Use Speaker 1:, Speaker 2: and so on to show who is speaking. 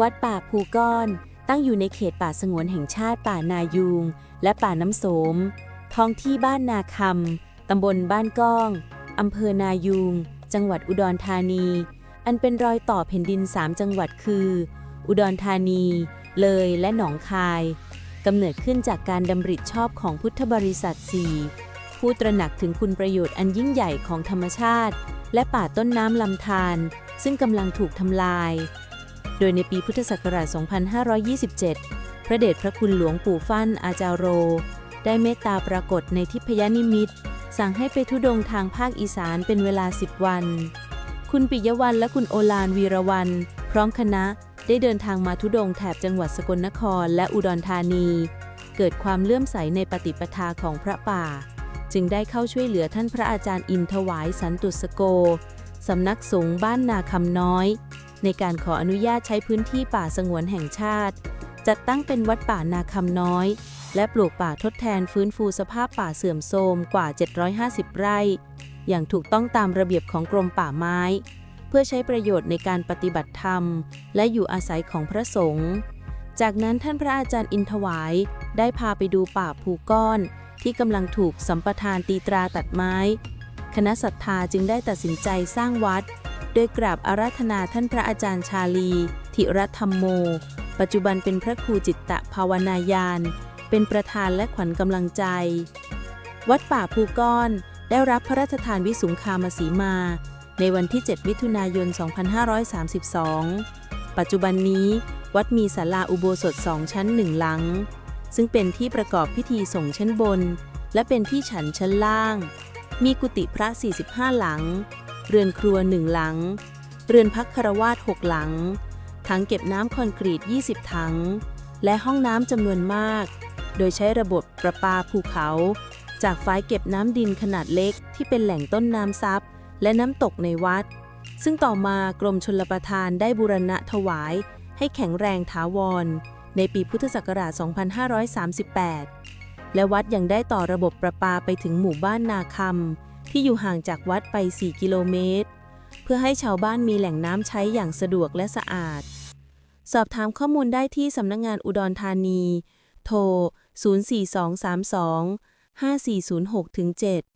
Speaker 1: วัดป่าภูก้อน ตั้งอยู่ในเขตป่าสงวนแห่งชาติป่านายูง และป่าน้ำโสม ท้องที่บ้านนาคำตำบลบ้านก้องอำเภอนายูง จังหวัดอุดรธานี อันเป็นรอยต่อแผ่นดินสามจังหวัดคือ อุดรธานี เลยและหนองคายกำเนิดขึ้นจากการดำริชอบของพุทธบริษัทสีผู้ตระหนักถึงคุณประโยชน์อันยิ่งใหญ่ของธรรมชาติ และป่าต้นน้ำลำธารซึ่งกำลังถูกทำลาย โดยในปีพุทธศักราช 2527 พระเดชพระคุณหลวงปู่ฟั่นอาจารโร ได้เมตตาปรากฏในทิพยนิมิต สั่งให้ไปทุดงทางภาคอีสานเป็นเวลา 10 วัน คุณปิยวันและคุณโอลานวีรวันพร้อมคณะได้เดินทางมาทุดงแถบจังหวัดสกลนครและอุดรธานี เกิดความเลื่อมใสในปฏิปทาของพระป่า จึงได้เข้าช่วยเหลือท่านพระอาจารย์อินถวายสันตุสโก สำนักสงฆ์บ้านนาคำน้อย ในการขออนุญาตใช้พื้นที่ป่าสงวนแห่งชาติ จัดตั้งเป็นวัดป่านาคำน้อย และปลูกป่าทดแทนฟื้นฟูสภาพป่าเสื่อมโทรมกว่า 750 ไร่ อย่างถูกต้องตามระเบียบของกรมป่าไม้ เพื่อใช้ประโยชน์ในการปฏิบัติธรรม และอยู่อาศัยของพระสงฆ์จากนั้นท่านพระอาจารย์อินถวายได้พาไปดูป่าภูก้อน ที่กำลังถูกสัมปทานตีตราตัดไม้ คณะศรัทธาจึงได้ตัดสินใจสร้างวัด โดยกราบอาราธนาท่านพระอาจารย์ชาลี ธิรธรรมโม ปัจจุบันเป็นพระครูจิตตะภาวนายาน เป็นประธานและขวัญกำลังใจ วัดป่าภูก้อนได้รับพระราชทานวิสุงคามสีมา ในวันที่ 7 มิถุนายน 2532 ปัจจุบันนี้ วัดมีศาลาอุโบสถสองชั้นหนึ่งหลัง ซึ่งเป็นที่ประกอบพิธีส่งชั้นบน และเป็นที่ฉันชั้นล่าง มีกุฏิพระ 45 หลัง เรือนครัวหนึ่งหลัง เรือนพักคารวาสหกหลัง ถังเก็บน้ำคอนกรีต 20 ถัง และห้องน้ำจำนวนมาก โดยใช้ระบบประปาภูเขา จากฝายเก็บน้ำดินขนาดเล็กที่เป็นแหล่งต้นน้ำซับและน้ำตกในวัด ซึ่งต่อมากรมชลประทานได้บูรณะถวาย ให้แข็งแรงถาวร ในปีพุทธศักราช 2538 และวัดยังได้ต่อระบบประปาไปถึงหมู่บ้านนาคำ ที่อยู่ห่างจากวัดไป 4 กิโลเมตร เพื่อให้ชาวบ้านมีแหล่งน้ำใช้อย่างสะดวกและสะอาด สอบถามข้อมูลได้ที่สำนักงงานอุดรธานี โทร 04232 5406-7